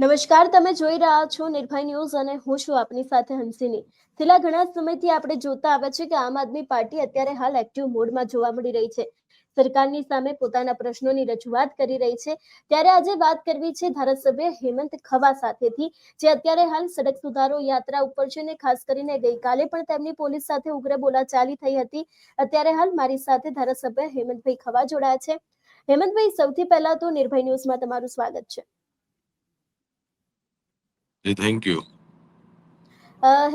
નમસ્કાર, તમે જોઈ રહ્યા છો નિર્ભય ન્યૂઝ અને હું છું આપની સાથે હંસિની. છેલ્લા ઘણા સમયથી આપણે જોતા આવ્યા છે કે આમ આદમી પાર્ટી અત્યારે હાલ એક્ટિવ મોડમાં જોવા મળી રહી છે. સરકારની સામે પોતાના પ્રશ્નોની રજૂઆત કરી રહી છે. ત્યારે આજે વાત કરવી છે ધારાસભ્ય હેમંત ખવા સાથેથી, જે અત્યારે હાલ સડક સુધારો યાત્રા ઉપર છે ને ખાસ કરીને ગઈકાલે પણ તેમની પોલીસ સાથે ઉગ્ર બોલાચાલી થઈ હતી. અત્યારે હાલ મારી સાથે ધારાસભ્ય હેમંતભાઈ ખવા જોડાયા છે. હેમંતભાઈ, સૌથી પહેલા તો નિર્ભય ન્યૂઝમાં તમારું સ્વાગત છે. જી થેન્ક યુ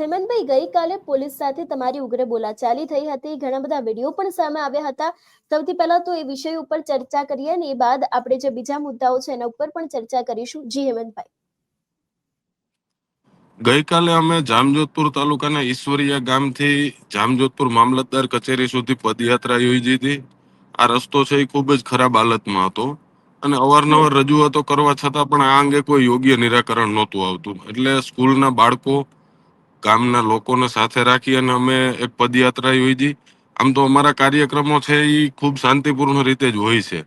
હેમંતભાઈ ગઈકાલે પોલીસ સાથે તમારી ઉગ્ર બોલાચાલી થઈ હતી. ઘણા બધા વીડિયો પણ સામે આવ્યા હતા. સૌથી પહેલા તો એ વિષય ઉપર ચર્ચા કરીએ અને એ બાદ આપણે જે બીજા મુદ્દાઓ છે એના ઉપર પણ ચર્ચા કરીશું. જી હેમંતભાઈ. ગઈકાલે અમે જામજોધપુર તાલુકાના ઈશ્વરિયા ગામથી જામજોધપુર મામલતદાર કચેરી સુધી પદયાત્રા યોજી હતી. આ રસ્તો છે એ ખૂબ જ ખરાબ હાલતમાં હતો. અને અવારનવાર રજૂઆતો કરવા છતાં પણ આ અંગે કોઈ યોગ્ય નિરાકરણ નહોતું આવતું. એટલે સ્કૂલના બાળકો ગામના લોકોને સાથે રાખી અને અમે એક પદયાત્રા યોજી. આમ તો અમારા કાર્યક્રમો છે એ ખૂબ શાંતિપૂર્ણ રીતે જ હોય છે.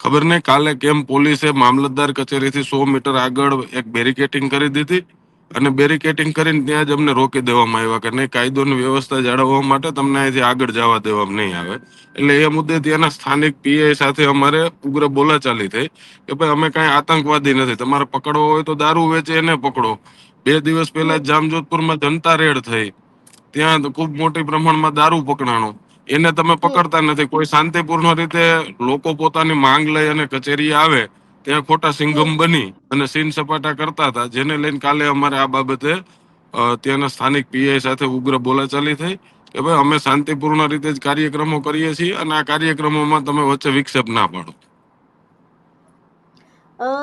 ખબર નહીં કાલે કેમ પોલીસે મામલતદાર કચેરીથી સો મીટર આગળ એક બેરિકેટિંગ કરી દીધી. અને બેરિકેટિંગ કરીને ત્યાં જ અમને રોકી દેવામાં આવ્યા કે નહીં કાયદો અને વ્યવસ્થા જાળવવા માટે તમને અહીંથી આગળ જવા દેવામાં નહીં આવે. એટલે એ મુદ્દે ત્યાંના સ્થાનિક પીઆઈ સાથે અમારે ઉગ્ર બોલાચાલી થઈ કે ભાઈ અમે કાંઈ આતંકવાદી નથી, તમારે પકડવો હોય તો દારૂ વેચે એને પકડો. બે દિવસ પહેલા જામજોધપુરમાં જનતા રેડ થઈ. ત્યાં ખૂબ મોટી પ્રમાણમાં દારૂ પકડાણો. એને તમે પકડતા નથી. કોઈ શાંતિપૂર્ણ રીતે લોકો પોતાની માંગ લઈ અને કચેરી આવે ત્યાં ખોટા સિંગમ બની અને સીન સપાટા કરતા હતા. જેને લઈને કાલે અમારે આ બાબતે ત્યાંના સ્થાનિક પીઆઈ સાથે ઉગ્ર બોલાચાલી થઈ કે ભાઈ અમે શાંતિપૂર્ણ રીતે જ કાર્યક્રમો કરીએ છીએ અને આ કાર્યક્રમોમાં તમે વચ્ચે વિક્ષેપ ના પાડો.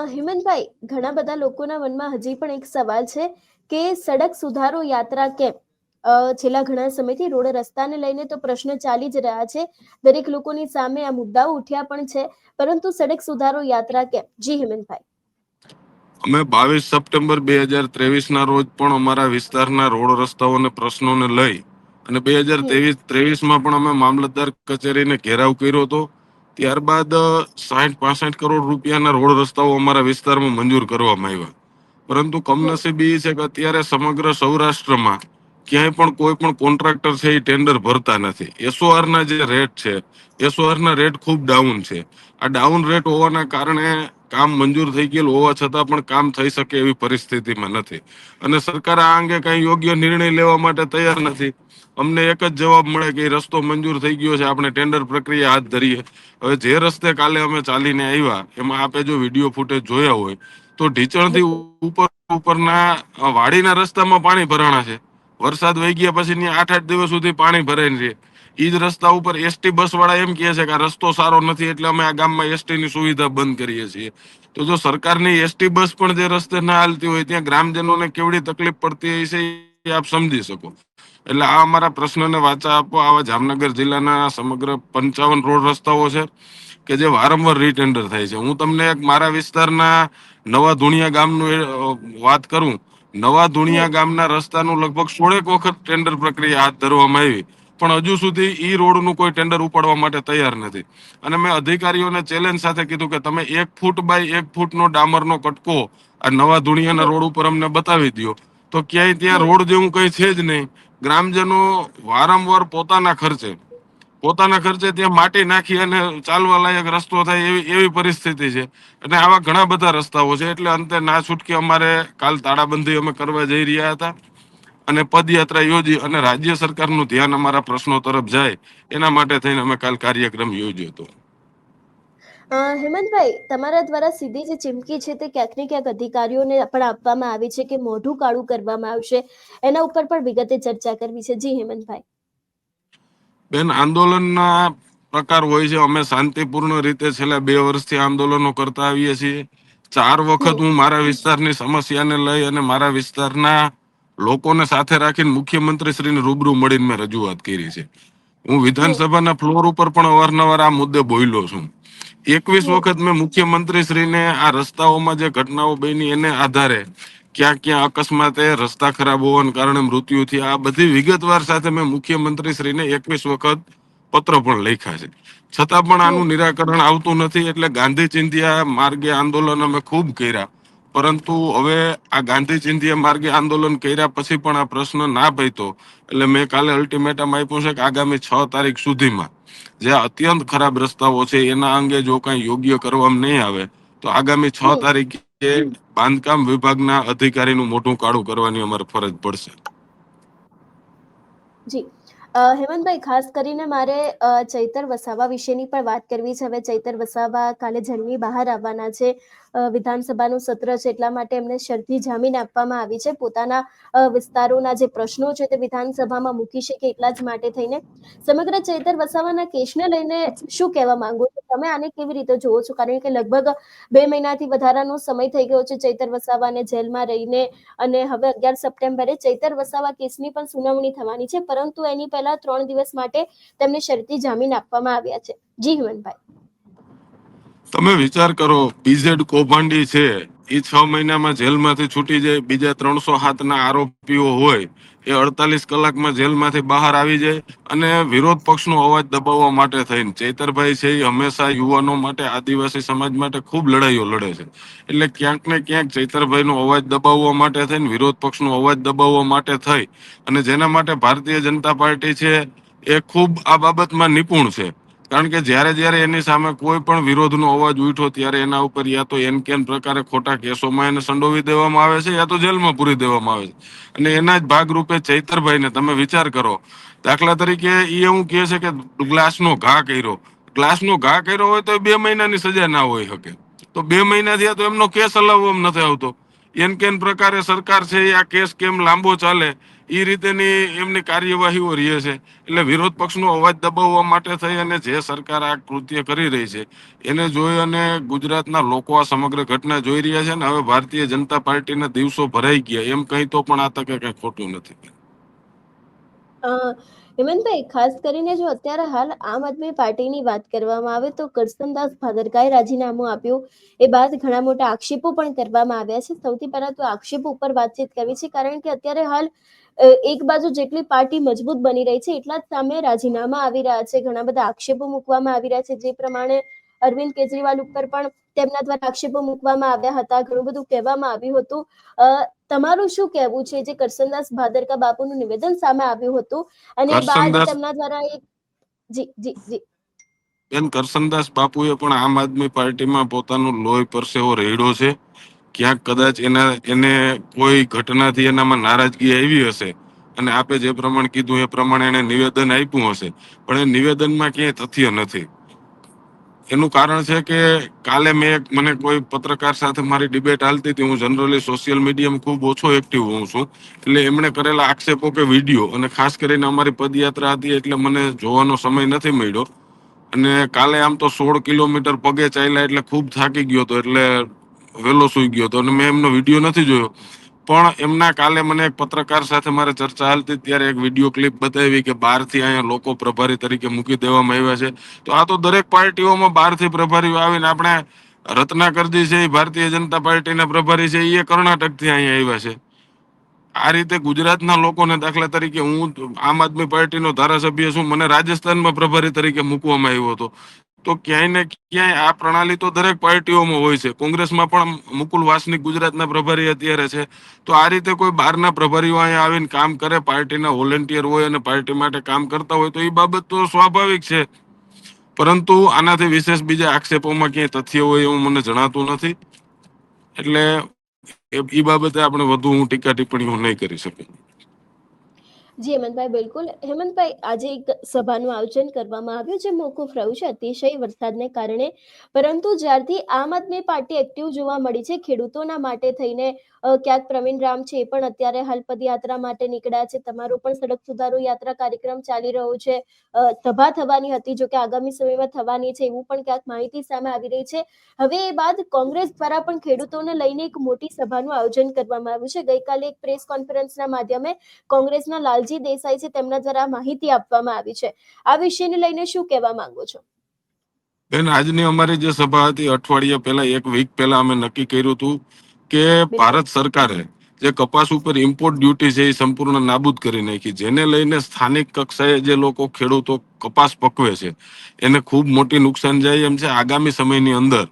હેમંતભાઈ ઘણા બધા લોકોના મનમાં હજી પણ એક સવાલ છે કે સડક સુધારો યાત્રા કેમ? અ, છેલ્લા ઘણા સમયથી રોડ રસ્તાને લઈને તો પ્રશ્ન ચાલી જ રહ્યા છે. દરેક લોકોની સામે આ મુદ્દાઓ ઉઠ્યા પણ છે. પરંતુ સડક સુધારો યાત્રા કેમ? જી હેમંતભાઈ. અમે બાવીસ સપ્ટેમ્બર બે હજાર ત્રેવીસ ના રોજ પણ અમારા વિસ્તારના રોડ રસ્તાઓ અને પ્રશ્નોને લઈ અને બે હજાર ત્રેવીસ ત્રેવીસમાં પણ અમે મામલતદાર કચેરીને ઘેરાવ કર્યો હતો. ત્યારબાદ સાઠ પાસઠ કરોડ રૂપિયાના રોડ રસ્તાઓ અમારા વિસ્તારમાં મંજૂર કરવામાં આવ્યા. પરંતુ કમનસીબી એ છે કે અત્યારે સમગ્ર સૌરાષ્ટ્રમાં ક્યાંય પણ કોઈ પણ કોન્ટ્રાક્ટર છે એ ટેન્ડર ભરતા નથી. એસઓઆર ના જે રેટ છે એસઓઆર ના રેટ ખૂબ ડાઉન છે. આ ડાઉન રેટ હોવાના કારણે કામ મંજૂર થઈ ગયેલું હોવા છતાં પણ કામ થઈ શકે એવી પરિસ્થિતિમાં નથી. અને સરકાર આ અંગે કઈ યોગ્ય નિર્ણય લેવા માટે તૈયાર નથી. અમને એક જ જવાબ મળે કે રસ્તો મંજૂર થઈ ગયો છે, આપણે ટેન્ડર પ્રક્રિયા હાથ ધરીએ. હવે જે રસ્તે કાલે અમે ચાલીને આવ્યા, એમાં આપે જો વીડિયો ફૂટેજ જોયા હોય, તો ઢીચણથી ઉપર ઉપરના, વાડીના રસ્તામાં પાણી ભરાણા છે. વરસાદ વહી ગયા પછી ત્યાં આઠ આઠ દિવસ સુધી પાણી ભરાઈને રહે. એ જ રસ્તા ઉપર એસટી બસ વાળા એમ કહે છે કે આ રસ્તો સારો નથી એટલે અમે આ ગામમાં એસટી ની સુવિધા બંધ કરીએ છીએ. તો જો સરકારની એસટી બસ પણ જે રસ્તે ના હાલતી હોય ત્યાં ગ્રામજનોને કેવડી તકલીફ પડતી હોય છે એ આપ સમજી શકો. એટલે આ અમારા પ્રશ્નને વાચા આપો. આવા જામનગર જિલ્લાના સમગ્ર પંચાવન રોડ રસ્તાઓ છે કે જે વારંવાર રીટેન્ડર થાય છે. હું તમને એક મારા વિસ્તારના નવા ધુણિયા ગામનું વાત કરું. નવા ધુણિયા ગામના રસ્તાનું લગભગ સોળેક વખત ટેન્ડર પ્રક્રિયા હાથ ધરવામાં આવી. પણ હજુ સુધી ઈ રોડનું કોઈ ટેન્ડર ઉપાડવા માટે તૈયાર નથી. અને મેં અધિકારીઓને ચેલેન્જ સાથે કીધું કે તમે એક ફૂટ બાય એક ફૂટનો ડામરનો કટકો આ નવા ધુણિયાના રોડ ઉપર અમને બતાવી દો તો ક્યાંય ત્યાં રોડ જેવું કઈ છે જ નહીં. ગ્રામજનો વારંવાર પોતાના ખર્ચે પોતાના ખર્ચે ત્યાં માટી નાખી અને ચાલવા લાયક રસ્તો થાય એવી એવી પરિસ્થિતિ છે. અને આવા ઘણા બધા રસ્તાઓ છે, એટલે અંતે ના છૂટકે અમારે કાલ તાળાબંધી અમે કરવા જઈ રહ્યા હતા. અને પદયાત્રા યોજી અને રાજ્ય સરકારનું ધ્યાન અમારા પ્રશ્નો તરફ જાય, એના માટે થઈને અમે કાલ કાર્યક્રમ યોજ્યો હતો. હેમંતભાઈ, તમારા દ્વારા સીધી જે ચીમકી છે તે ક્યાંક ને ક્યાંક અધિકારીઓને પણ આપવામાં આવી છે કે મોઢું કાળું કરવામાં આવશે, એના ઉપર પણ વિગતે ચર્ચા કરવી છે. જી, હેમંતભાઈ. બેન આંદોલનના પ્રકાર હોય છે. અમે શાંતિપૂર્ણ રીતે છેલ્લા બે વર્ષથી આંદોલનો કરતા આવીએ છીએ. ચાર વખત હું મારા વિસ્તારની સમસ્યાને લઈ અને મારા વિસ્તારના લોકોને સાથે રાખીને મુખ્યમંત્રી શ્રીને રૂબરૂ મળીને મેં રજૂઆત કરી છે. હું વિધાનસભાના ફ્લોર ઉપર પણ અવારનવાર આ મુદ્દે બોલ્યો છું. એકવીસ વખત મેં મુખ્યમંત્રી શ્રીને આ રસ્તાઓમાં જે ઘટનાઓ બની એને આધારે ક્યાં ક્યાં અકસ્માતે રસ્તા ખરાબ હોવાને કારણે મૃત્યુ થયા આ બધી વિગતવાર સાથે મેં મુખ્યમંત્રી શ્રીને એકવીસ વખત પત્ર પણ લખ્યા છે છતાં પણ આનું નિરાકરણ આવતું નથી એટલે ગાંધી ચિંધ્યા માર્ગે આંદોલન અમે ખૂબ કર્યા પરંતુ હવે આ ગાંધી ચિંધ્યા માર્ગે આંદોલન કર્યા પછી પણ આ પ્રશ્ન ના પૈતો એટલે મેં કાલે અલ્ટિમેટમ આપ્યું છે કે આગામી છ તારીખ સુધીમાં જે અત્યંત ખરાબ રસ્તાઓ છે એના અંગે જો કાંઈ યોગ્ય કરવામાં નહીં આવે તો આગામી છ હમ. તારીખે બાંધકામ વિભાગના અધિકારીનું મોટું કાળું કરવાની અમારે ફરજ પડશે. જી. હેમંતભાઈ ખાસ કરીને મારે ચૈતર વસાવા વિશેની પણ વાત કરવી છે. હવે ચૈતર વસાવા કાલે જન્મી બહાર આવવાના છે. વિધાનસભાનું સત્ર છે એટલા માટે એમને શરતી જામીન આપવામાં આવી છે. પોતાના વિસ્તારોના જે પ્રશ્નો છે તે વિધાનસભામાં મૂકી શકે એટલા જ માટે થઈને. સમગ્ર ચેતર વસાવાના કેસને લઈને શું કહેવા માંગો છો? તમે આને કેવી રીતે જોવો છો? કારણ કે લગભગ બે મહિનાથી વધારાનો સમય થઈ ગયો છે ચૈતર વસાવાને જેલમાં રહીને અને હવે અગિયાર સપ્ટેમ્બરે ચૈતર વસાવા કેસની પણ સુનાવણી થવાની છે. પરંતુ એની પહેલા ત્રણ દિવસ માટે તેમને શરતી જામીન આપવામાં આવ્યા છે. જી હિમંતભાઈ. તમે વિચાર કરો બીઝેડ કૌભાંડી છે. એ છ મહિનામાં જેલમાંથી છૂટી જાય, બીજા ત્રણસો હાથના આરોપીઓ હોય, એ અડતાલીસ કલાકમાં જેલમાંથી બહાર આવી જાય અને વિરોધ પક્ષનો અવાજ દબાવવા માટે થઈને. ચૈતરભાઈ છે, એ હંમેશા યુવાનો માટે, આદિવાસી સમાજ માટે ખૂબ લડાઈઓ લડે છે. એટલે ક્યાંક ને ક્યાંક ચૈતરભાઈનો અવાજ દબાવવા માટે થઈને, વિરોધ પક્ષનો અવાજ દબાવવા માટે થઈ. અને જેના માટે ભારતીય જનતા પાર્ટી છે, એ ખૂબ આ બાબતમાં નિપુણ છે. કારણ કે જ્યારે જ્યારે એની સામે કોઈ પણ વિરોધનો અવાજ ઉઠ્યો ત્યારે એના ઉપર યા તો એન કેન પ્રકારે ખોટા કેસોમાં એને સંડોવી દેવામાં આવે છે, યા તો જેલમાં પૂરી દેવામાં આવે છે. અને એના જ ભાગરૂપે ચૈતરભાઈને તમે વિચાર કરો, દાખલા તરીકે એ એવું કહે છે કે ગ્લાસનો ઘા કર્યો. ગ્લાસનો ઘા કર્યો હોય તો બે મહિનાની સજા ના હોઈ શકે. તો બે મહિના થયા તો એમનો કેસ હલાવવામાં નથી આવતો. એન કેન પ્રકારે સરકાર છે આ કેસ કેમ લાંબો ચાલે? એ રીતેની એમની કાર્યવાહીઓ રહે છે. એટલે વિરોધ પક્ષનો અવાજ દબાવવા માટે થઈ અને જે સરકાર આ કૃત્ય કરી રહી છે, એને જોઈ અને ગુજરાતના લોકો આ સમગ્ર ઘટના જોઈ રહ્યા છે ને હવે ભારતીય જનતા પાર્ટીના દિવસો ભરાઈ ગયા. એમ કહી તો પણ આ તકે કઈ ખોટું નથી. હેમંતભાઈ, ખાસ કરીને જો અત્યારે હાલ આમ આદમી પાર્ટીની વાત કરવામાં આવે તો કરસનદાસ ભાદરકાએ રાજીનામું આપ્યું. એ બાદ ઘણા મોટા આક્ષેપો પણ કરવામાં આવ્યા છે. સૌથી પહેલા તો આક્ષેપો ઉપર વાતચીત કરવી છે, કારણ કે અત્યારે હાલ એક બાજુ જેટલી પાર્ટી મજબૂત બની રહી છે, એટલા જ સામે રાજીનામા આવી રહ્યા છે. ઘણા બધા આક્ષેપો મૂકવામાં આવી રહ્યા છે, જે પ્રમાણે અરવિંદ કેજરીવાલ ઉપર પણ તેમના દ્વારા આક્ષેપો મૂકવામાં આવ્યા હતા. ઘણું બધું કહેવામાં આવ્યું હતું. તમારું શું કહેવું છે જે કરસનદાસ ભાદરકા બાપુનું નિવેદન સામે આવ્યું હતું? અને બાદ તેમના દ્વારા એક જી જી જી. બેન કરસનદાસ બાપુએ પણ આમ આદમી પાર્ટીમાં પોતાનો લોહી પરસેવો રેડ્યો છે. ક્યાંક કદાચ એના એને કોઈ ઘટનાથી એનામાં નારાજગી આવી હશે અને આપે જે પ્રમાણે કીધું એ પ્રમાણે એને નિવેદન આપ્યું હશે. પણ એ નિવેદનમાં ક્યાંય તથ્ય નથી. એનું કારણ છે કે કાલે મેં એક મને કોઈ પત્રકાર સાથે મારી ડિબેટ હાલતી હતી. હું જનરલી સોશિયલ મીડિયામાં ખૂબ ઓછો એક્ટિવ હોઉં છું. એટલે એમણે કરેલા આક્ષેપો કે વીડિયો અને ખાસ કરીને અમારી પદયાત્રા હતી એટલે મને જોવાનો સમય નથી મળ્યો. અને કાલે આમ તો સોળ કિલોમીટર પગે ચાલ્યા એટલે ખૂબ થાકી ગયો હતો એટલે વહેલો સુઈ ગયો હતો અને મેં એમનો વીડિયો નથી જોયો. પણ એમના કાલે મને એક પત્રકાર સાથે મારે ચર્ચા હાલતી ત્યારે એક વીડિયો ક્લિપ બતાવી કે બહારથી અહીંયા લોકો પ્રભારી તરીકે મૂકી દેવામાં આવ્યા છે. તો આ તો દરેક પાર્ટીઓમાં બહારથી પ્રભારીઓ આવીને આપણે રત્નાકરજી છે એ ભારતીય જનતા પાર્ટીના પ્રભારી છે એ કર્ણાટકથી અહીંયા આવ્યા છે. આ રીતે ગુજરાતના લોકોને દાખલા તરીકે હું આમ આદમી પાર્ટીનો ધારાસભ્ય છું, મને રાજસ્થાનમાં પ્રભારી તરીકે મૂકવામાં આવ્યો હતો. તો ક્યાંય ને ક્યાંય આ પ્રણાલી તો દરેક પાર્ટીઓમાં હોય છે. કોંગ્રેસમાં પણ મુકુલ વાસનિક ગુજરાતના પ્રભારી અત્યારે છે. તો આ રીતે કોઈ બહારના પ્રભારીઓ અહીંયા આવીને કામ કરે, પાર્ટીના વોલેન્ટિયર હોય અને પાર્ટી માટે કામ કરતા હોય તો એ બાબત તો સ્વાભાવિક છે. પરંતુ આનાથી વિશેષ બીજા આક્ષેપોમાં ક્યાંય તથ્ય હોય એવું મને જણાતું નથી. એટલે એ બાબતે આપણે વધુ હું ટીકા ટિપ્પણીઓ નહીં કરી શકું. જી, હેમંતભાઈ, બિલકુલ. હેમંતભાઈ, આજે એક સભાનું આયોજન કરવામાં આવ્યું જે મોકૂફ રહ્યું છે અતિશય વરસાદને કારણે. પરંતુ જ્યારથી આમ આદમી પાર્ટી એક્ટિવ જોવા મળી છે ખેડૂતોના માટે થઈને ક્યાંક પ્રવીણ રામ છે, એ પણ અત્યારે હાલ પદયાત્રા માટે નીકળ્યા છે. તમારો પણ સડક સુધારો યાત્રા કાર્યક્રમ ચાલી રહ્યો છે. સભા થવાની હતી જો કે આગામી સમયમાં થવાની છે, એવું પણ ક્યાંક માહિતી સામે આવી રહી છે. હવે એ બાદ કોંગ્રેસ દ્વારા પણ ખેડૂતોને લઈને એક મોટી સભાનું આયોજન કરવામાં આવ્યું છે. ગઈકાલે એક પ્રેસ કોન્ફરન્સના માધ્યમે કોંગ્રેસના લાલજી દેસાઈ છે, તેમના દ્વારા માહિતી આપવામાં આવી છે. આ વિષયને લઈને શું કહેવા માંગો છો? બેન, આજની અમારી જે સભા હતી, અઠવાડિયા પહેલા, એક વીક પહેલા અમે નક્કી કર્યું હતું કે ભારત સરકારે જે કપાસ ઉપર ઇમ્પોર્ટ ડ્યુટી છે એ સંપૂર્ણ નાબૂદ કરી નાખી જેને લઈને સ્થાનિક કક્ષાએ જે લોકો ખેડૂતો કપાસ પકવે છે, એને ખૂબ મોટી નુકસાન જાય એમ છે. આગામી સમયની અંદર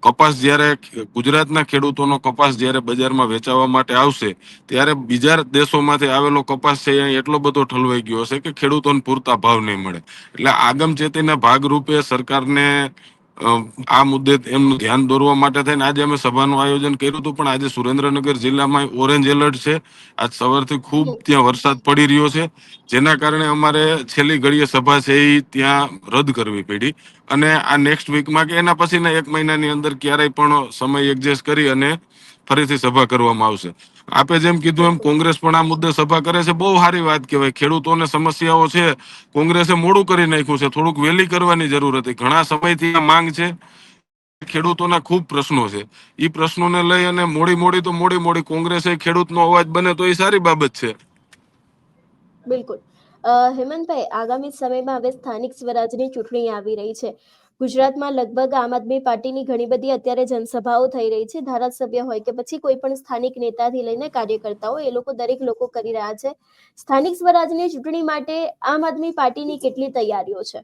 કપાસ જ્યારે ગુજરાતના ખેડૂતોનો કપાસ જ્યારે બજારમાં વેચાવા માટે આવશે, ત્યારે બીજા દેશોમાંથી આવેલો કપાસ છે અહીંયા એટલો બધો ઠલવાઈ ગયો હશે કે ખેડૂતોને પૂરતા ભાવ નહીં મળે. એટલે આગમચેતીના ભાગરૂપે સરકારને આ મુદ્દે એમનું ધ્યાન દોરવા માટે થઈને આજે અમે સભાનું આયોજન કર્યું હતું, પણ આજે સુરેન્દ્રનગર જિલ્લામાં ઓરેન્જ એલર્ટ છે. આજ સવારથી ખૂબ ત્યાં વરસાદ પડી રહ્યો છે. જેના કારણે અમારે છેલ્લી ઘડીએ સભા છે એ ત્યાં રદ કરવી પડી. અને આ નેક્સ્ટ વીકમાં કે એના પછીના એક મહિનાની અંદર ક્યારેય પણ સમય એડજસ્ટ કરી અને ફરીથી સભા કરવામાં આવશે. આપે જેમ કીધું એમ કોંગ્રેસ પણ આ મુદ્દે સભા કરે છે, બહુ સારી વાત કહેવાય. ખેડૂતોને સમસ્યાઓ છે, કોંગ્રેસે મોડું કરી નાખ્યું છે. થોડુંક વહેલી કરવાની જરૂર હતી. ઘણા સમયથી આ માંગ છે. ખેડૂતોના ખૂબ પ્રશ્નો છે. એ પ્રશ્નોને લઈ અને મોડી મોડી તો મોડી મોડી કોંગ્રેસે ખેડૂતનો અવાજ બને તો એ સારી બાબત છે. બિલકુલ. હેમંતભાઈ, આગામી સમયમાં હવે સ્થાનિક સ્વરાજની ચૂંટણી આવી રહી છે. ગુજરાતમાં લગભગ આમ આદમી પાર્ટીની ઘણી બધી અત્યારે જનસભાઓ થઈ રહી છે, ધારાસભ્ય હોય કે પછી કોઈ પણ સ્થાનિક નેતાથી લઈને કાર્યકર્તાઓ, એ લોકો દરેક લોકો કરી રહ્યા છે. સ્થાનિક સ્વરાજની ચૂંટણી માટે આમ આદમી પાર્ટીની કેટલી તૈયારીઓ છે?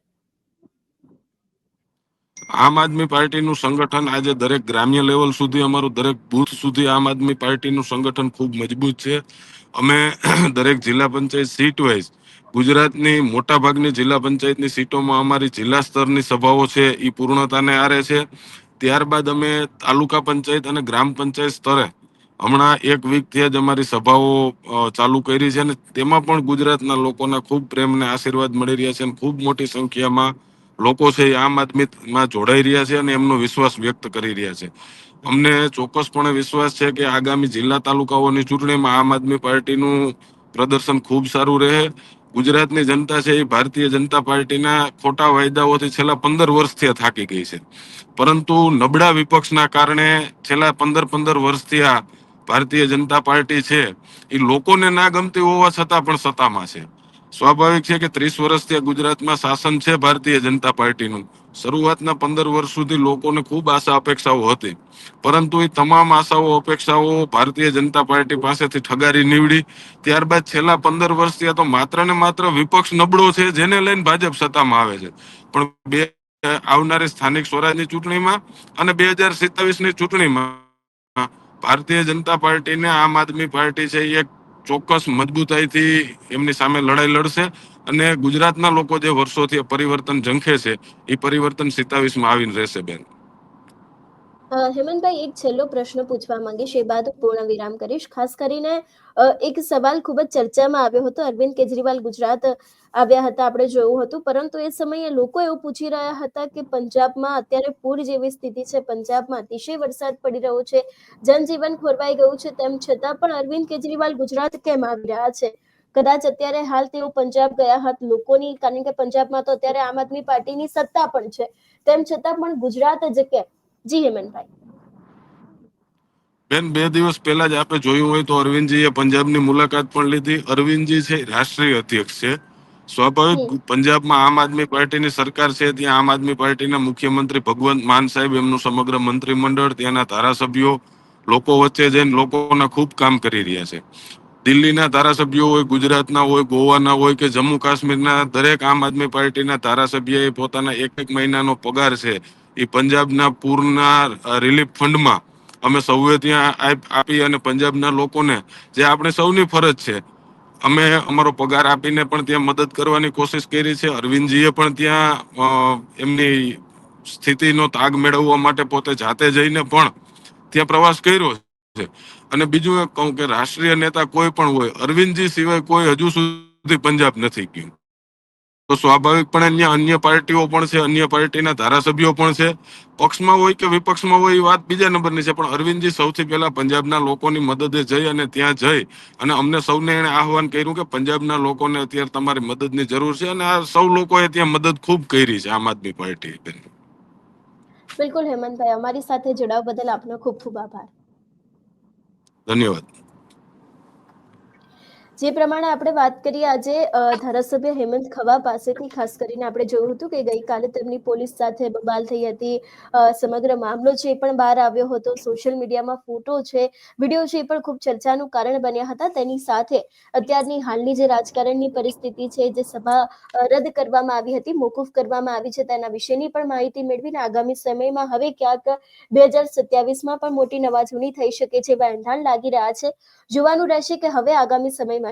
આમ આદમી પાર્ટીનું સંગઠન આજે દરેક ગ્રામ્ય લેવલ સુધી, અમારું દરેક બુથ સુધી આમ આદમી પાર્ટીનું સંગઠન ખૂબ મજબૂત છે. અમે દરેક જિલ્લા પંચાયત સીટ વાઇઝ ગુજરાતની મોટા ભાગની જિલ્લા પંચાયતની સીટોમાં અમારી જિલ્લા સ્તરની સભાઓ છે એ પૂર્ણતાને આરે છે. ત્યારબાદ અમે તાલુકા પંચાયત અને ગ્રામ પંચાયત સ્તરે હમણાં એક વીકથી જ અમારી સભાઓ ચાલુ કરી છે અને તેમાં પણ ગુજરાતના લોકોના ખૂબ પ્રેમને આશીર્વાદ મળી રહ્યા છે અને ખૂબ મોટી સંખ્યામાં લોકો છે એ આમ આદમીમાં જોડાઈ રહ્યા છે અને એમનો વિશ્વાસ વ્યક્ત કરી રહ્યા છે. અમને ચોક્કસપણે વિશ્વાસ છે કે આગામી જિલ્લા તાલુકાઓની ચૂંટણીમાં આમ આદમી પાર્ટીનું પ્રદર્શન ખૂબ સારું રહે. ગુજરાતની જનતા છે એ ભારતીય જનતા પાર્ટીના ખોટા વાયદાઓથી છેલ્લા પંદર વર્ષથી થાકી ગઈ છે. પરંતુ નબળા વિપક્ષના કારણે છેલ્લા પંદર પંદર વર્ષથી આ ભારતીય જનતા પાર્ટી છે એ લોકોને ના ગમતી હોવા છતાં પણ સત્તામાં છે. સ્વાભાવિક છે કે ત્રીસ વર્ષથી ગુજરાતમાં શાસન છે ભારતીય જનતા પાર્ટીનું. શરૂઆતના પંદર વર્ષ સુધી લોકોને ખૂબ આશા અપેક્ષાઓ હતી. પરંતુ એ તમામ આશાઓ, અપેક્ષાઓ ભારતીય જનતા પાર્ટી પાસેથી ઠગારી નીવડી. ત્યારબાદ છેલ્લા પંદર વર્ષથી આ તો માત્ર ને માત્ર વિપક્ષ નબળો છે જેને લઈને ભાજપ સત્તામાં આવે છે. પણ બે આવનારી સ્થાનિક સ્વરાજની ચૂંટણીમાં અને બે હજારની ચૂંટણીમાં ભારતીય જનતા પાર્ટીને આમ આદમી પાર્ટી છે એક ચોક્કસ મજબૂતાઈથી એમની સામે લડાઈ લડશે અને ગુજરાતના લોકો જે વર્ષોથી પરિવર્તન ઝંખે છે, એ પરિવર્તન સિત્તાવીસમાં આવીને રહેશે બેન. હેમંતભાઈ, એક છેલ્લો પ્રશ્ન પૂછવા માંગીશ, એ બાદ પૂર્ણ વિરામ કરીશ. ખાસ કરીને એક સવાલ ખૂબ જ ચર્ચામાં આવ્યો હતો. અરવિંદ કેજરીવાલ ગુજરાત આવ્યા હતા, આપણે જોયું હતું. પરંતુ એ સમયે લોકો એવું પૂછી રહ્યા હતા કે પંજાબમાં અત્યારે પૂર જેવી સ્થિતિ છે. પંજાબમાં અતિશય વરસાદ પડી રહ્યો છે. જનજીવન ખોરવાઈ ગયું છે. તેમ છતાં પણ અરવિંદ કેજરીવાલ ગુજરાત કેમ આવી રહ્યા છે? કદાચ અત્યારે હાલ તેઓ પંજાબ ગયા હતા. લોકોની, કારણ કે પંજાબમાં તો અત્યારે આમ આદમી પાર્ટીની સત્તા પણ છે. તેમ છતાં પણ ગુજરાત જ કેમ જી હેમંતભાઈ. બેન, બે દિવસ પહેલા જ આપણે જોયું હોય તો અરવિંદજીએ પંજાબની મુલાકાત પણ લીધી. અરવિંદજી છે, રાષ્ટ્રીય અધ્યક્ષ છે. સ્વાભાવિક પંજાબમાં આમ આદમી પાર્ટીની સરકાર છે ત્યાં આમ આદમી પાર્ટીના મુખ્યમંત્રી ભગવંત માન સાહેબ એમનું સમગ્ર મંત્રીમંડળ ત્યાંના ધારાસભ્યો લોકો વચ્ચે જઈને લોકોના ખૂબ કામ કરી રહ્યા છે. દિલ્હીના ધારાસભ્યો હોય ગુજરાતના હોય ગોવાના હોય કે જમ્મુ કાશ્મીરના દરેક આમ આદમી પાર્ટીના ધારાસભ્યએ પોતાના એક એક મહિનાનો પગાર છે. એ પંજાબના પૂરના રિલીફ ફંડમાં અમે સૌએ ત્યાં આપી અને પંજાબના લોકોને જે આપણે સૌની ફરજ છે અમે અમારો પગાર આપીને પણ ત્યાં મદદ કરવાની કોશિશ કરી છે. અરવિંદજીએ પણ ત્યાં એમની સ્થિતિનો તાગ મેળવવા માટે પોતે જાતે જઈને પણ ત્યાં પ્રવાસ કર્યો છે. અને બીજું એક કહું કે રાષ્ટ્રીય નેતા કોઈ પણ હોય, અરવિંદજી સિવાય કોઈ હજુ સુધી પંજાબ નથી ગયું. તો સ્વાભાવિકપણે અહીંયા અન્ય પાર્ટીઓ પણ છે અન્ય પાર્ટીના ધારાસભ્યો પણ છે. પક્ષમાં હોય કે વિપક્ષમાં હોય એ વાત બીજા નંબરની છે પણ અરવિંદજી સૌથી પહેલા પંજાબના લોકોની મદદે જઈ અને ત્યાં જઈ અને અમને સૌને એને આહવાન કર્યું કે પંજાબના લોકોને અત્યારે તમારી મદદની જરૂર છે અને આ સૌ લોકોએ ત્યાં મદદ ખૂબ કરી છે આમ આદમી પાર્ટી બિલકુલ હેમંતભાઈ અમારી સાથે જોડાવા બદલ આપનો ખૂબ ખૂબ આભાર. ધન્યવાદ. જે પ્રમાણે આપણે વાત કરીએ આજે ધારાસભ્ય હેમંત ખવા પાસેથી, ખાસ કરીને આપણે જોયું હતું કે ગઈકાલે તેમની પોલીસ સાથે બબાલ થઈ હતી. સમગ્ર મામલો જે પણ બહાર આવ્યો હતો, સોશિયલ મીડિયામાં ફોટો છે, વીડિયો છે, એ પણ ખૂબ ચર્ચાનું કારણ બન્યા હતા. તેની સાથે અત્યારની હાલની જે રાજકારણની પરિસ્થિતિ છે, જે સભા રદ કરવામાં આવી હતી, મોકૂફ કરવામાં આવી છે, તેના વિશેની પણ માહિતી મેળવીને આગામી સમયમાં હવે ક્યાંક બે હજાર સત્યાવીસમાં પણ મોટી નવાજૂની થઈ શકે છે, એવા એંધાણ લાગી રહ્યા છે. જોવાનું રહેશે કે હવે આગામી સમયમાં